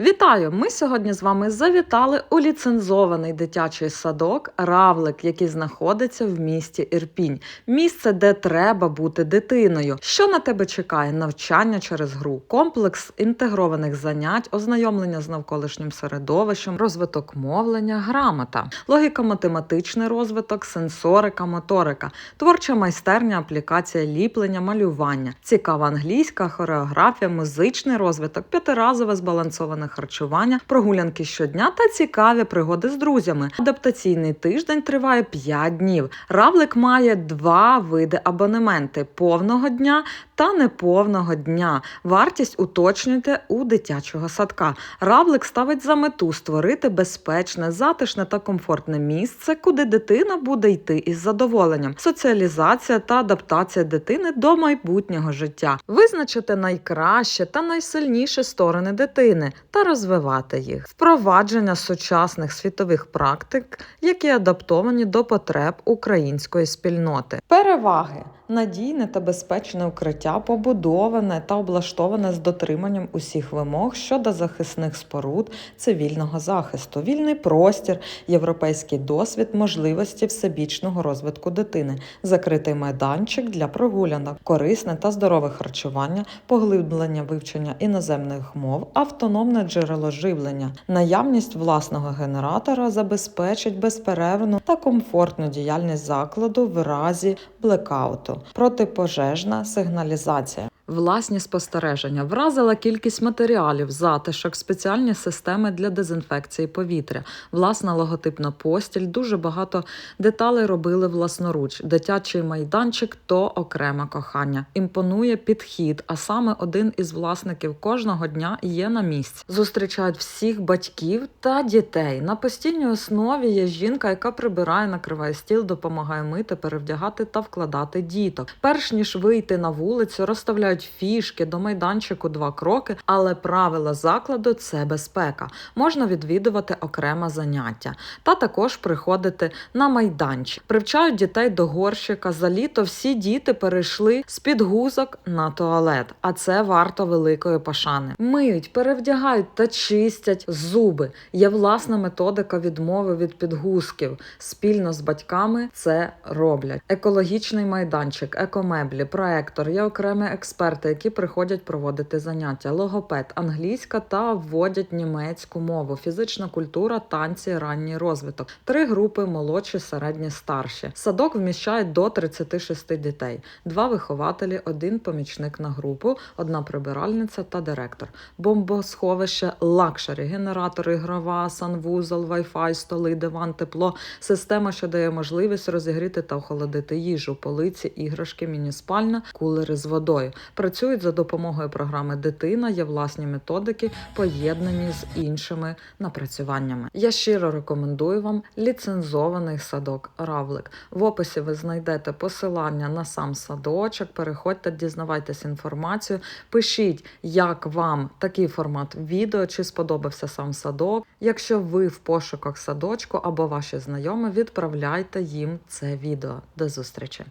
Вітаю! Ми сьогодні з вами завітали у ліцензований дитячий садок Равлик, який знаходиться в місті Ірпінь. Місце, де треба бути дитиною. Що на тебе чекає? Навчання через гру, комплекс інтегрованих занять, ознайомлення з навколишнім середовищем, розвиток мовлення, грамота, логіко-математичний розвиток, сенсорика, моторика, творча майстерня, аплікація ліплення, малювання, цікава англійська, хореографія, музичний розвиток, п'ятиразове збалансоване харчування, прогулянки щодня та цікаві пригоди з друзями. Адаптаційний тиждень триває 5 днів. Равлик має два види абонементи: повного дня та неповного дня. Вартість уточнюйте у дитячого садка. Равлик ставить за мету створити безпечне, затишне та комфортне місце, куди дитина буде йти із задоволенням. Соціалізація та адаптація дитини до майбутнього життя. Визначити найкраще та найсильніші сторони дитини та розвивати їх. Впровадження сучасних світових практик, які адаптовані до потреб української спільноти. Переваги. Надійне та безпечне укриття побудоване та облаштоване з дотриманням усіх вимог щодо захисних споруд цивільного захисту, вільний простір, європейський досвід, можливості всебічного розвитку дитини, закритий майданчик для прогулянок, корисне та здорове харчування, поглиблення вивчення іноземних мов, автономне джерело живлення, наявність власного генератора забезпечить безперервну та комфортну діяльність закладу в разі блекауту, протипожежна сигналізація. Власні спостереження вразила кількість матеріалів, затишок, спеціальні системи для дезінфекції повітря, власна логотипна постіль. Дуже багато деталей робили власноруч. Дитячий майданчик то окреме кохання. Імпонує підхід, а саме один із власників кожного дня є на місці. Зустрічають всіх батьків та дітей. На постійній основі є жінка, яка прибирає, накриває стіл, допомагає мити, перевдягати та вкладати діток. Перш ніж вийти на вулицю, розставляють фішки до майданчику два кроки, але правила закладу це безпека. Можна відвідувати окреме заняття та також приходити на майданчик. Привчають дітей до горщика. За літо всі діти перейшли з підгузок на туалет, а це варто великої пошани. Миють, перевдягають та чистять зуби. Є власна методика відмови від підгузків. Спільно з батьками це роблять. Екологічний майданчик, екомеблі, проектор, є окремі експерти, які приходять проводити заняття. Логопед, англійська та вводять німецьку мову, фізична культура, танці, ранній розвиток. Три групи молодші, середні, старші. Садок вміщає до 36 дітей, два вихователі, один помічник на групу, одна прибиральниця та директор. Бомбосховище лакшері, генератор, ігрова, санвузол, вайфай, столи, диван, тепло, система, що дає можливість розігріти та охолодити їжу, полиці, іграшки, мініспальна, кулери з водою. Працюють за допомогою програми Дитина, є власні методики, поєднані з іншими напрацюваннями. Я щиро рекомендую вам ліцензований садок Равлик. В описі ви знайдете посилання на сам садочок. Переходьте, дізнавайтесь інформацію. Пишіть, як вам такий формат відео, чи сподобався сам садок. Якщо ви в пошуках садочку або ваші знайомі, відправляйте їм це відео. До зустрічі!